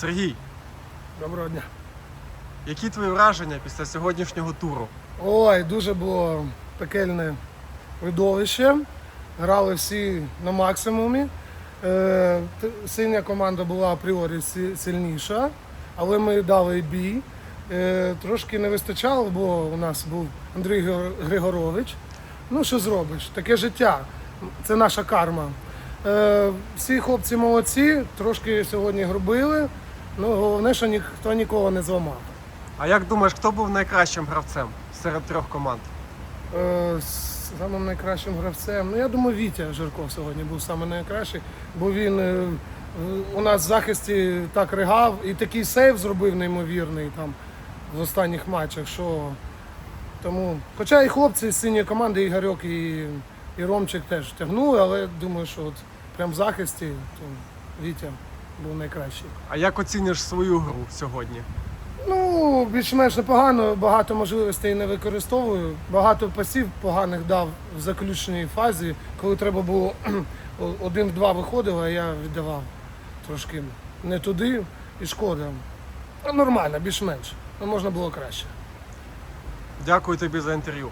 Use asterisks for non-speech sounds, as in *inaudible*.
Сергій, Доброго дня. які твої враження після сьогоднішнього туру? Ой, дуже було пекельне видовище. Грали всі на максимумі. Е, синя команда була апріорі сильніша, але ми дали бій. Е, трошки не вистачало, бо у нас був Андрій Григорович. Ну, що зробиш? Таке життя. Це наша карма. Е, всі хлопці молодці, трошки сьогодні грубили. Ну, головне, що ніхто нікого не зламав. А як думаєш, хто був найкращим гравцем серед трьох команд? Е, Самим найкращим гравцем. Ну я думаю, Вітя Жирков сьогодні був саме найкращий, бо він е, у нас в захисті так ригав і такий сейв зробив неймовірний там в останніх матчах. Що тому, хоча і хлопці з синьої команди, Ігорьок і, і Ромчик теж тягнули, але думаю, що от прям в захисті то Вітя був найкращий. А як оцінюєш свою гру сьогодні? Ну, більш-менш непогано, багато можливостей не використовую. Багато пасів поганих дав в заключній фазі, коли треба було *clears throat* один в два виходив, а я віддавав трошки не туди і шкода. Ну, Нормально, більш-менш. Ну, можна було краще. Дякую тобі за інтерв'ю.